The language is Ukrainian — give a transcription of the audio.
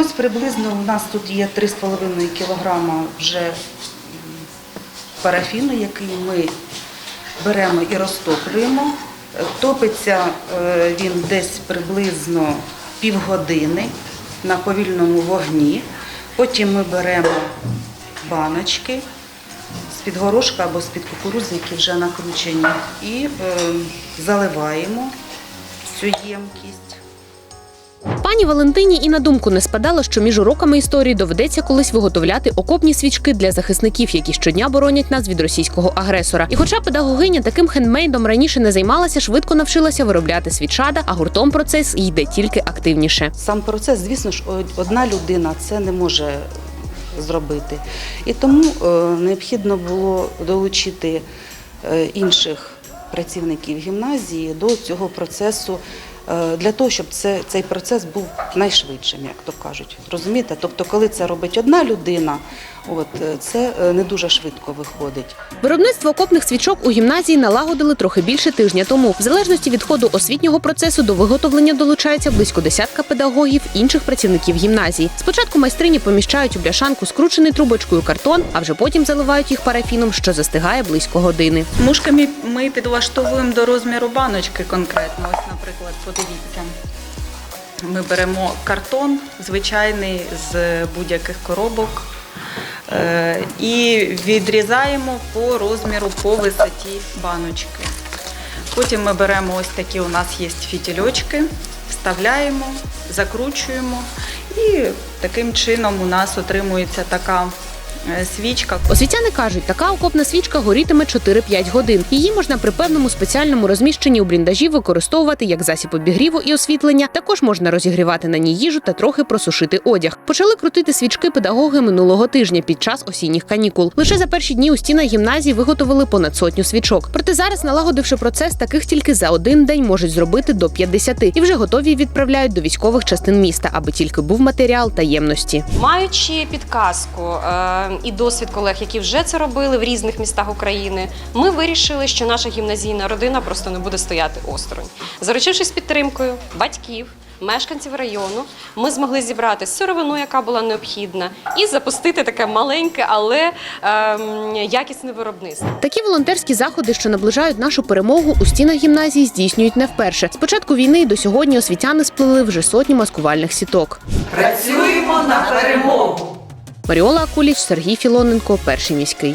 Ось приблизно у нас тут є 3,5 кілограма вже парафіну, який ми беремо і розтоплюємо. Топиться е, він десь приблизно півгодини на повільному вогні. Потім ми беремо баночки з-під горошка або з-під кукурудзи, які вже накручені, і е, заливаємо цю ємкість. Пані Валентині і на думку не спадало, що між уроками історії доведеться колись виготовляти окопні свічки для захисників, які щодня боронять нас від російського агресора. І хоча педагогиня таким хендмейдом раніше не займалася, швидко навчилася виробляти свічада, а гуртом процес йде тільки активніше. Сам процес, звісно ж, одна людина це не може зробити. І тому е, необхідно було долучити е, інших працівників гімназії до цього процесу. Е, Для того, щоб це, цей процес був найшвидшим, як то кажуть. Розумієте? Тобто, коли це робить одна людина, от, е, це е, не дуже швидко виходить. Виробництво окопних свічок у гімназії налагодили трохи більше тижня тому. В залежності від ходу освітнього процесу до виготовлення долучається близько десятка педагогів інших працівників гімназії. Спочатку майстрині поміщають у бляшанку скручений трубочкою картон, а вже потім заливають їх парафіном, що застигає близько години. Мушками ми підлаштовуємо до розміру баночки конкретно. Ось, наприклад, подивіться. Ми беремо картон звичайний з будь-яких коробок е, і відрізаємо по розміру, по висоті баночки. Потім ми беремо ось такі у нас є фітільочки, вставляємо, закручуємо і таким чином у нас отримується така свічка. Освітяни кажуть, така окопна свічка горітиме 4-5 годин. Її можна при певному спеціальному розміщенні у бліндажі використовувати як засіб обігріву і освітлення. Також можна розігрівати на ній їжу та трохи просушити одяг. Почали крутити свічки педагоги минулого тижня під час осінніх канікул. Лише за перші дні у стінах гімназії виготовили понад сотню свічок. Проте зараз, налагодивши процес, таких тільки за один день можуть зробити до 50 і вже готові відправляють до військових частин міста, аби тільки був матеріал таємності. Маючи підказку е, і досвід колег, які вже це робили в різних містах України, ми вирішили, що наша гімназійна родина просто не буде стояти осторонь. Заручившись підтримкою батьків. Мешканців району ми змогли зібрати сировину, яка була необхідна, і запустити таке маленьке, але ем, якісне виробництво. Такі волонтерські заходи, що наближають нашу перемогу, у стінах гімназії здійснюють не вперше. З початку війни і до сьогодні освітяни сплели вже сотню маскувальних сіток. Працюємо на перемогу. Маріола Акуліч, Сергій Філоненко, перший міський.